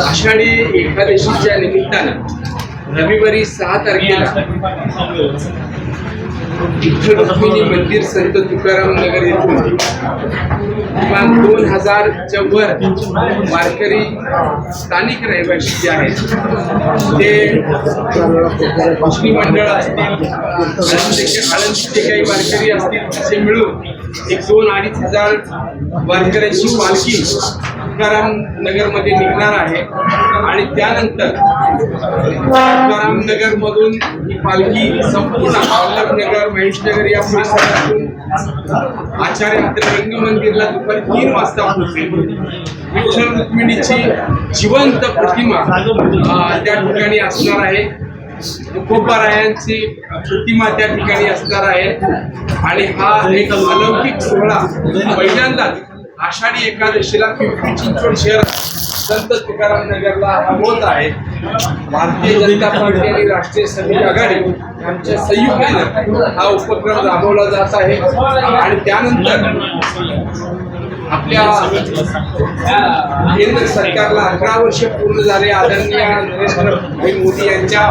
आषाढी एकादशीच्या निमित्तानं रविवारी सहा तारखेला विठ्ठल रुक्मिणी मंदिर संत तुकाराम नगर येथून किमान दोन हजारच्या वर वारकरी स्थानिक रहिवासी जे आहेत ते मुस्लिम मंडळ असतील आळंदीचे जे काही वारकरी असतील तसे मिळून एक दोन अडीच हजार वारकऱ्यांची पालखी तुकाराम नगरमध्ये निघणार आहे. आणि त्यानंतर तुकाराम नगर मधून ही पालखी संपूर्ण नगर महेशनगर या परिसरातून आचार्य अत्रे रंग मंदिरला दुपारी तीन वाजता विठ्ठल रुक्मिणीची जिवंत प्रतिमा त्या ठिकाणी असणार आहे. तुकोबारायांची प्रतिमा त्या ठिकाणी असणार आहे. आणि हा एक अलौकिक सोहळा पहिल्यांदाच आषाढी एकादशीला पिंपरी चिंचवड शहर संत तुकाराम नगरला होत आहे. भारतीय जनता पार्टी आणि राष्ट्रीय समिती आघाडी यांच्या संयुक्तीनं हा उपक्रम राबवला जात आहे. आणि त्यानंतर आपल्या केंद्र सरकारला अकरा वर्ष पूर्ण झाले. आदरणीय नरेंद्र भाई मोदी यांच्या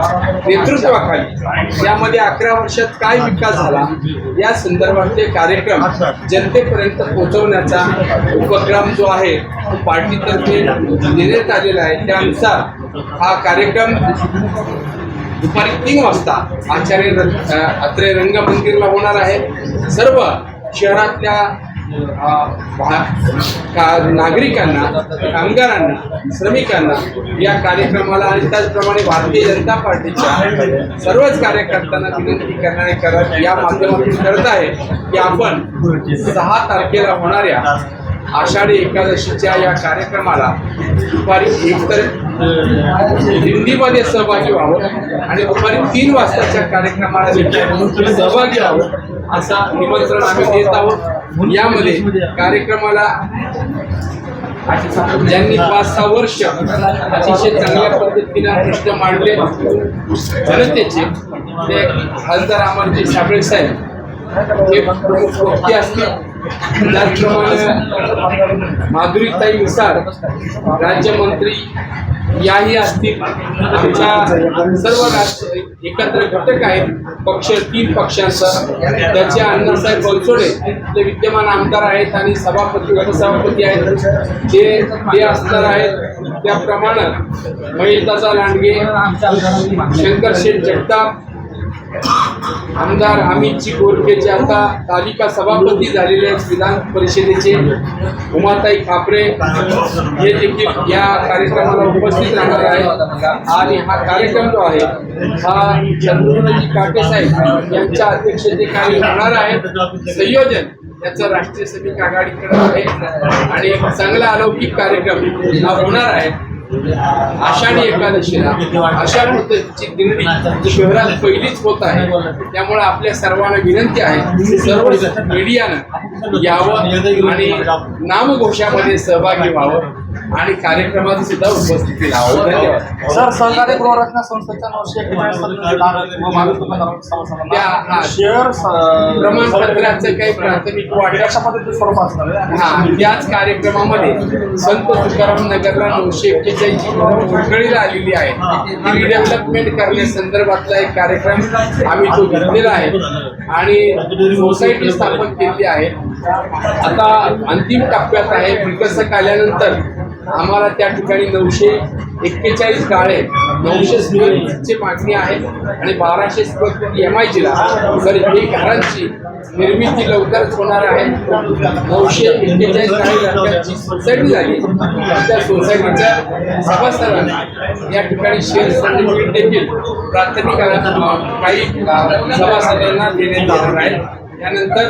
नेतृत्वाखाली. यामध्ये अकरा वर्षात काय विकास झाला? या संदर्भातले कार्यक्रम जनतेपर्यंत पोहोचवण्याचा उपक्रम जो आहे तो पार्टीतर्फे देण्यात आलेला आहे. त्यानुसार हा कार्यक्रम दुपारी तीन वाजता आचार्य अत्रे रंग मंदिरला होणार आहे. सर्व शहरातल्या का- नागरिकांना कामगारांना श्रमिकांना या कार्यक्रमाला आणि त्याचप्रमाणे भारतीय जनता पार्टीच्या सर्वच कार्यकर्त्यांना विनंती करणारे करत या माध्यमातून करत आहे की आपण सहा तारखेला होणाऱ्या आषाढी एकादशीच्या या कार्यक्रमाला दुपारी एक तर दिंडीमध्ये सहभागी व्हावं आणि दुपारी तीन वाजताच्या कार्यक्रमाला देखील सहभागी व्हावं असं निमंत्रण आम्ही देत आहोत. यामध्ये कार्यक्रमाला ज्यांनी पाच सहा वर्ष अतिशय चांगल्या पद्धतीनं प्रश्न मांडले. जनतेचे ते खासदार अमरजी साबळे साहेब हे प्रमुख व्यक्ती असतील. त्याचप्रमाणे माधुरीताई मिसाळ राज्यमंत्री याही असतील. आमच्या सर्व राष्ट्र एकत्र घटक आहेत. पक्ष तीन पक्षांचा त्याचे अण्णासाहेब बनसोडे ते विद्यमान आमदार आहेत आणि सभापती उपसभापती आहेत. जे ते असणार आहेत त्याप्रमाणे महेशदादा लांडगे शंकर शेठ जगताप आमदार अमितजी गोरखे आता तालिका सभापती झालेले आहेत विधान परिषदेचे. उमाताई खापरे हे देखील या कार्यक्रमाला उपस्थित राहणार आहेत. आणि हा कार्यक्रम जो आहे हा चंद्रजी काटे साहेब यांच्या अध्यक्षतेखाली होणार आहे. संयोजन याचं राष्ट्रीय समिती आघाडीकडे आहे. आणि चांगला अलौकिक कार्यक्रम हा होणार आहे. आषाढी एकादशीला अशा पद्धतीची दिंडी शहरात पहिलीच होत आहे त्यामुळे आपल्या सर्वांना विनंती आहे सर्व मीडियानं यावं आणि नामघोषामध्ये सहभागी व्हावं. आणि कार्यक्रमात सुद्धा उपस्थिती लावावं धन्यवाद. सर सहकारी गृहरत्न संस्थेच्या नऊशे त्या हा, शेअर प्रमाणपत्राचं काही प्राथमिक स्वरूप असणार आहे. हा त्याच कार्यक्रमामध्ये संत तुकाराम नगरला नऊशे एक्केचाळीस मंडळीला आलेली आहे. रिडेव्हलपमेंट करण्यासंदर्भातला एक कार्यक्रम आम्ही तो घेतलेला आहे. आणि सोसायटी स्थापन केलेली आहे. आता अंतिम टप्प्यात आहे. विकसक आल्यानंतर आम्हाला त्या ठिकाणी नऊशे एक्केचाळीस गाळे नऊशे स्क्वेअर मागणी आहे आणि बाराशे स्क्वेअर एम आय जीला तर ही घरांची निर्मिती लवकरच होणार आहे. नऊशे एक्केचाळीस गाळे सोसायटी झाली. त्या सोसायटीच्या सभासदांना या ठिकाणी शेअर सर्टिफिकेट देखील प्राथमिक काही सभासदांना देण्यात येणार आहे. त्यानंतर